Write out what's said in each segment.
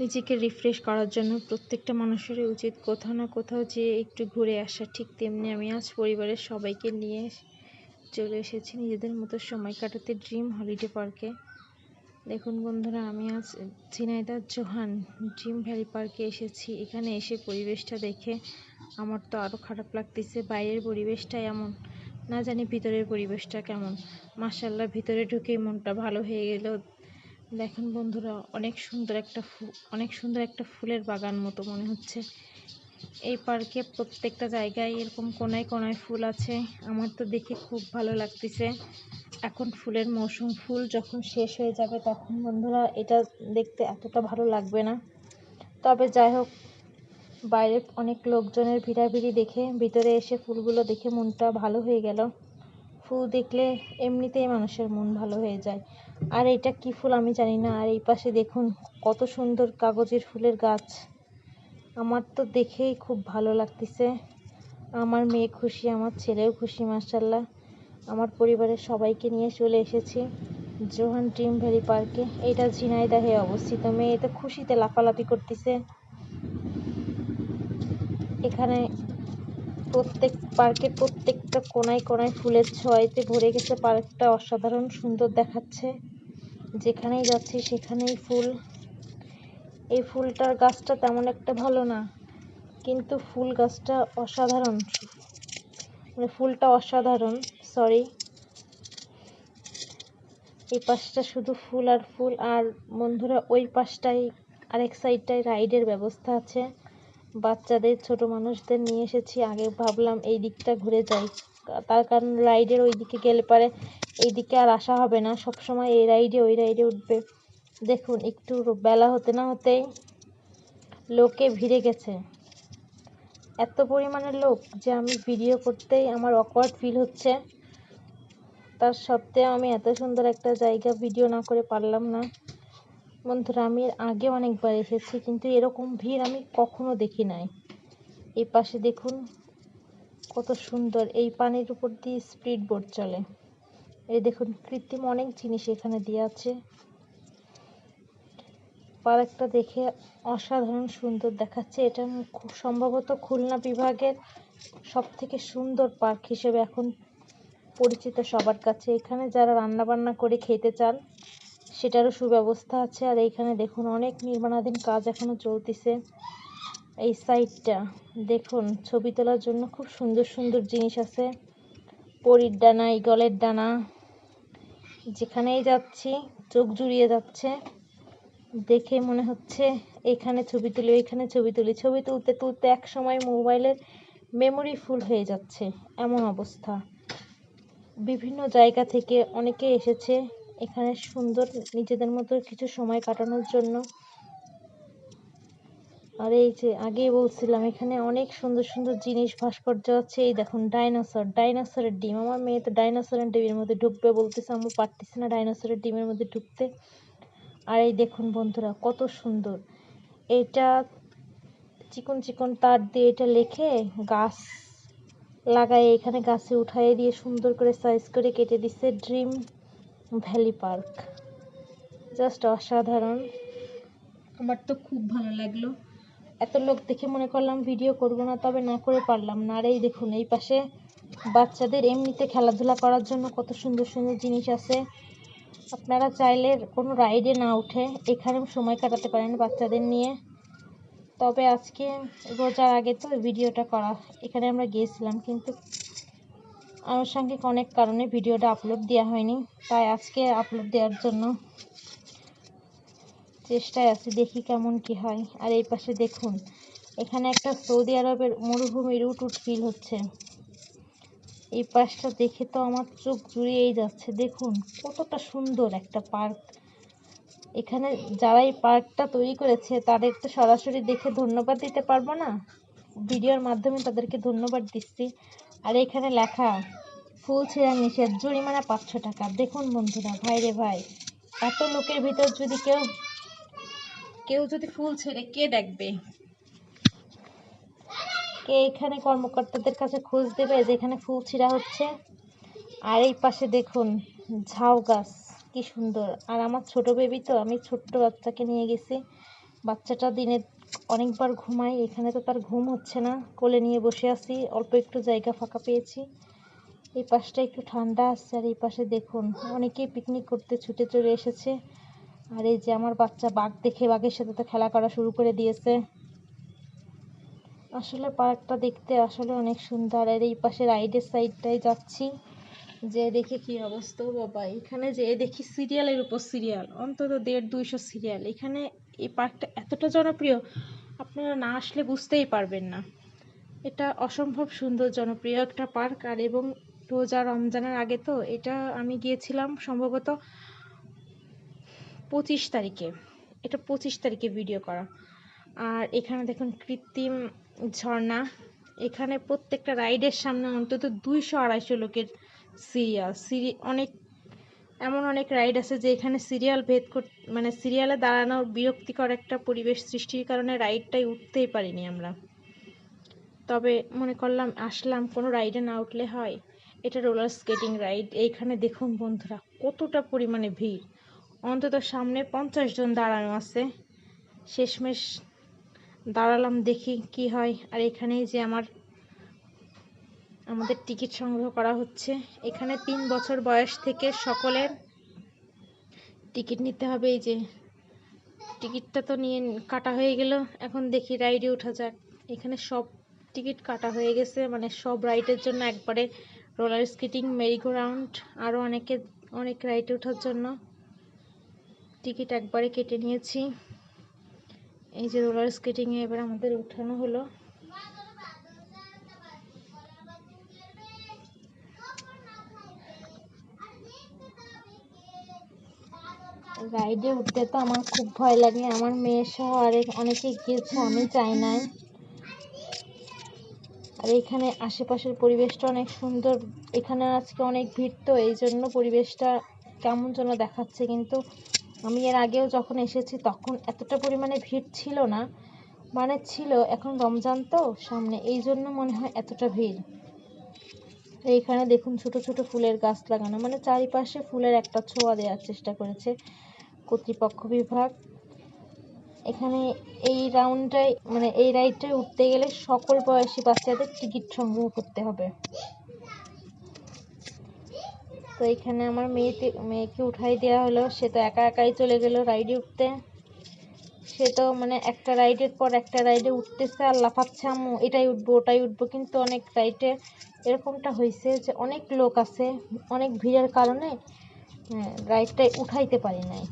নিজেকে রিফ্রেশ করার জন্য প্রত্যেকটা মানুষেরই উচিত। কোথাও না কোথাও যেয়ে একটু ঘুরে আসা, ঠিক তেমনি আমি আজ পরিবারের সবাইকে নিয়ে চলে এসেছি নিজেদের মতো সময় কাটাতে ড্রিম হলিডে পার্কে দেখুন বন্ধুরা, আমি আজ ঝিনাইদা জোহান ড্রিম ভ্যালি পার্কে এসেছি। এখানে এসে পরিবেশটা দেখে আমার তো আরও খারাপ লাগতেছে। বাইরের পরিবেশটা এমন, না জানি ভিতরের পরিবেশটা কেমন। মাসাল্লাহ ভিতরে ঢুকেই মনটা ভালো হয়ে গেল। দেখেন বন্ধুরা, অনেক সুন্দর একটা অনেক সুন্দর একটা ফুলের বাগান মতো মনে হচ্ছে। এই পার্কে প্রত্যেকটা জায়গায় এরকম কোনায় কোনায় ফুল আছে। আমার তো দেখে খুব ভালো লাগতেছে। এখন ফুলের মৌসুম, ফুল যখন শেষ হয়ে যাবে তখন বন্ধুরা এটা দেখতে এতটা ভালো লাগবে না। তবে যাই হোক বাইরে অনেক লোকজনের ভিড়াভিড়ি দেখে ভিতরে এসে ফুলগুলো দেখে মনটা ভালো হয়ে গেল। ফুল দেখলে এমনিতেই মানুষের মন ভালো হয়ে যায়। আর এটা কি ফুল আমি জানি না। আর এই পাশে দেখুন কত সুন্দর কাগজের ফুলের গাছ। আমার তো দেখেই খুব ভালো লাগতেছে। আমার মেয়ে খুশি, আমার ছেলেও খুশি মার্শাল্লাহ আমার পরিবারের সবাইকে নিয়ে চলে এসেছি জোহান ড্রিম ভ্যালি পার্কে। এটা ঝিনাইদাহে অবস্থিত। মেয়ে তো খুশিতে লাফালাফি করতেছে। এখানে প্রত্যেক পার্কের প্রত্যেকটা কোনায় কোনায় ফুলের ছোঁয়াতে ভরে গেছে পার্কটা। অসাধারণ সুন্দর দেখাচ্ছে। যেখানেই যাচ্ছি সেখানেই ফুল। এই ফুলটার গাছটা তেমন একটা ভালো না, কিন্তু ফুল গাছটা অসাধারণ। মানে ফুলটা অসাধারণ সরি এই পাশটা শুধু ফুল আর ফুল, আর বন্ধুরা ওই পাশটাই, আরেক সাইডটায় রাইডের ব্যবস্থা আছে। বাচ্চাদের, ছোট মানুষদের নিয়ে এসেছি। আগে ভাবলাম এই দিকটা ঘুরে যাই। তার কারণ রাইডের ওই দিকে গেলে পারে এই দিকে আর আসা হবে না। সব সময় এই রাইডে ওই রাইডে উঠবে। দেখুন, একটু বেলা হতে না হতেই লোকে ভিড়ে গেছে। এত পরিমাণে লোক যে আমি ভিডিও করতেই আমার অকওয়ার্ড ফিল হচ্ছে। তার সত্ত্বেও আমি এত সুন্দর একটা জায়গা ভিডিও না করে পারলাম না। বন্ধুরা, আমি এর আগে অনেকবার এসেছি, কিন্তু এরকম ভিড় আমি কখনো দেখি নাই। এই পাশে দেখুন কত সুন্দর এই পানির উপর দিয়ে স্পিড বোট চলে। এই দেখুন, কৃত্রিম অনেক জিনিস এখানে দিয়ে আছে। পার্কটা দেখে অসাধারণ সুন্দর দেখাচ্ছে। এটা খুব সম্ভবত খুলনা বিভাগের সব থেকে সুন্দর পার্ক হিসেবে এখন পরিচিত সবার কাছে। এখানে যারা রান্না বান্না করে খেতে চান সেটারও সুব্যবস্থা আছে। আর এইখানে দেখুন, অনেক নির্মাণাধীন কাজ এখনও চলতেছে। এই সাইডটা দেখুন, ছবি তোলার জন্য খুব সুন্দর সুন্দর জিনিস আছে। পরির ডানা ইগলের ডানা, যেখানেই যাচ্ছি চোখ জুড়িয়ে যাচ্ছে। দেখে মনে হচ্ছে এখানে ছবি তুলি, ওইখানে ছবি তুলি। ছবি তুলতে তুলতে এক সময় মোবাইলের মেমোরি ফুল হয়ে যাচ্ছে। এমন অবস্থা। বিভিন্ন জায়গা থেকে অনেকে এসেছে। এখানে সুন্দর নিজেদের মতো কিছু সময় কাটানোর জন্য। আর এই যে আগেই বলছিলাম, এখানে অনেক সুন্দর সুন্দর জিনিস, ভাস্কর্য আছে। এই দেখুন, ডাইনোসর, ডাইনোসরের ডিম। আমার মেয়ে তো ডাইনোসরের ডিমের মধ্যে ঢুকবে বলতেছে আমি পারতেছি না ডাইনোসরের ডিমের মধ্যে ঢুকতে। আর এই দেখুন বন্ধুরা, কত সুন্দর। এটা চিকন চিকন তার দিয়ে এটা লেখে গাছ লাগায়, এখানে গাছে উঠাই দিয়ে সুন্দর করে সাইজ করে কেটে দিচ্ছে ড্রিম ভ্যালি পার্ক। জাস্ট অসাধারণ। আমার তো খুব ভালো লাগল। এত লোক দেখে মনে করলাম ভিডিও করব না, তবে না করে পারলাম না। আর দেখুন, এই পাশে বাচ্চাদের এমনিতে খেলাধুলা করার জন্য কত সুন্দর সুন্দর জিনিস আছে। আপনারা চাইলে কোনো রাইডে না উঠে এখানেও সময় কাটাতে পারেন বাচ্চাদের নিয়ে। তবে আজকে রোজার আগে তো ভিডিওটা করা, এখানে আমরা গিয়েছিলাম, কিন্তু আনুষঙ্গিক অনেক কারণে ভিডিওটা আপলোড দেওয়া হয়নি, তাই আজকে আপলোড দেওয়ার জন্য চেষ্টায় আছি, দেখি কেমন কি হয়। আর এই পাশে দেখুন, এখানে একটা সৌদি আরবের মরুভূমির উট ফিল হচ্ছে। এই পাশটা দেখে তো আমার চোখ জুড়িয়েই যাচ্ছে। দেখুন, কতটা সুন্দর একটা পার্ক। এখানে যারা এই পার্কটা তৈরি করেছে, তাদের তো সরাসরি দেখে ধন্যবাদ দিতে পারব না। ভিডিওর মাধ্যমে তাদেরকে ধন্যবাদ দিচ্ছি। আর এখানে লেখা, ফুল ছেঁড়া নিষেধ, জরিমানা পাঁচশো টাকা। দেখুন বন্ধুরা, ভাই রে ভাই, এত লোকের ভিতর যদি কেউ কেউ যদি ফুল ছেড়ে কে দেখবে? কে এখানে কর্মকর্তাদের কাছে খোঁজ দেবে যেখানে ফুল ছিঁড়া হচ্ছে? আর এই পাশে দেখুন, ঝাউ গাছ, কি সুন্দর। আর আমার ছোট বেবি তো, আমি ছোট্ট বাচ্চাকে নিয়ে গেছি। বাচ্চাটা দিনে অনেকবার ঘুমাই, এখানে তো তার ঘুম হচ্ছে না। কোলে নিয়ে বসে আছি, অল্প একটু জায়গা ফাঁকা পেয়েছি। এই পাশটা একটু ঠান্ডা আসছে আর এই পাশে দেখুন, অনেকেই পিকনিক করতে ছুটে চলে এসেছে। আর এই যে আমার বাচ্চা বাঘ দেখে, বাঘের সাথে তো খেলা করা শুরু করে দিয়েছে। আসলে পার্কটা দেখতে আসলে অনেক সুন্দর, আর এই পাশে রাইডের সাইডটায় যাচ্ছি। যে দেখি কি অবস্থা, বাবা। এখানে যে দেখি সিরিয়ালের উপর সিরিয়াল অন্তত দেড় দুইশো সিরিয়াল এখানে এই পার্কটা এতটা জনপ্রিয়, আপনারা না আসলে বুঝতেই পারবেন না। এটা অসম্ভব সুন্দর, জনপ্রিয় একটা পার্ক। আর এবং রোজা রমজানের আগে তো এটা আমি গিয়েছিলাম সম্ভবত পঁচিশ তারিখে। এটা পঁচিশ তারিখে ভিডিও করা। আর এখানে দেখুন কৃত্রিম ঝর্ণা। এখানে প্রত্যেকটা রাইডের সামনে অন্তত দুইশো আড়াইশো লোকের সিরিয়াল। সিরি অনেক এমন অনেক রাইড আছে যে এখানে সিরিয়াল ভেদ কর মানে সিরিয়ালে দাঁড়ানোর বিরক্তিকর একটা পরিবেশ সৃষ্টির কারণে রাইডটাই উঠতেই পারিনি আমরা। তবে মনে করলাম, আসলাম, কোনো রাইডে না উঠলে হয়। এটা রোলার স্কেটিং রাইড। এইখানে দেখুন বন্ধুরা, কতটা পরিমাণে ভিড়। অন্তত সামনে পঞ্চাশ জন দাঁড়ানো আছে। শেষমেশ দাঁড়ালাম দেখি কি হয়। আর এখানেই যে আমার আমাদের টিকিট সংগ্রহ করা হচ্ছে। এখানে তিন বছর বয়স থেকে সকলের টিকিট নিতে হবে। এই যে টিকিটটা তো নিয়ে কাটা হয়ে গেল। এখন দেখি রাইডে ওঠা যাক। এখানে সব টিকিট কাটা হয়ে গেছে। মানে সব রাইডের জন্য একবারে রোলার স্কেটিং, মেরিগো রাউন্ড আরও অনেকে, অনেক রাইডে ওঠার জন্য টিকিট একবারে কেটে নিয়েছি। এই যে রোলার স্কেটিংয়ে এবার আমাদের উঠানো হলো। রাইডে উঠতে তো আমার খুব ভয় লাগে। আমার মেয়ে সহ আরেক অনেকে গিয়েছে আমি চাই নাই। আর এখানে আশেপাশের পরিবেশটা অনেক সুন্দর। এখানে আজকে অনেক ভিড় তো এই জন্য পরিবেশটা কেমন যেন দেখাচ্ছে। কিন্তু আমি এর আগেও যখন এসেছি তখন এতটা পরিমাণে ভিড় ছিল না। মানে ছিল, এখন রমজান তো সামনে এই জন্য মনে হয় এতটা ভিড়। এইখানে দেখুন ছোট ছোট ফুলের গাছ লাগানো মানে চারিপাশে ফুলের একটা ছোঁয়া দেওয়ার চেষ্টা করেছে। কর্তৃপক্ষ বিভাগ। এখানে এই রাউন্ডটায় মানে এই রাইডটায় উঠতে গেলে সকল বয়সী বাচ্চাদের টিকিট সংগ্রহ করতে হবে। তো এখানে আমার মেয়েতে, মেয়েকে উঠাই দেওয়া হলো। সে তো একা একাই চলে গেল রাইডে উঠতে। সে তো মানে একটা রাইডের পর একটা রাইডে উঠতেছে আর লাফাচ্ছে আম্মু, এটাই উঠবো, ওটাই উঠবো। কিন্তু অনেক রাইডে এরকমটা হয়েছে যে অনেক লোক আছে, অনেক ভিড়ের কারণে রাইডটায় উঠাইতে পারি নাই।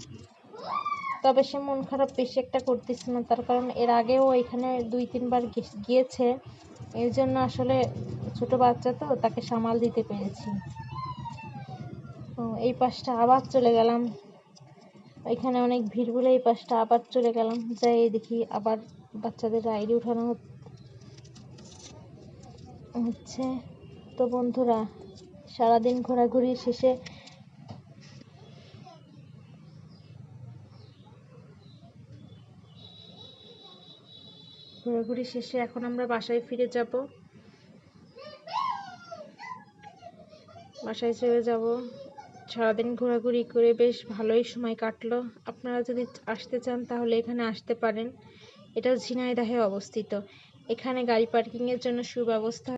তবে সে মন খারাপ বেশি একটা করতেছে না, তার কারণ এর আগেও এখানে দুই, তিনবার গিয়েছে। এর জন্য আসলে ছোট বাচ্চা তো, তাকে সামাল দিতে পেরেছি। এই পাশটা আবার চলে গেলাম। এখানে অনেক ভিড় বলে এই পাশটা আবার চলে গেলাম। যাই দেখি আবার বাচ্চাদের রাইডে উঠানো হচ্ছে। তো বন্ধুরা, সারাদিন ঘোরাঘুরি শেষে ঘোরাঘুরি শেষে এখন আমরা বাসায় ফিরে যাব। বাসায় চলে যাব। সারাদিন ঘোরাঘুরি করে বেশ ভালোই সময় কাটলো। আপনারা যদি আসতে চান তাহলে এখানে আসতে পারেন। এটা ঝিনাইদাহে অবস্থিত। এখানে গাড়ি পার্কিংয়ের জন্য সুব্যবস্থা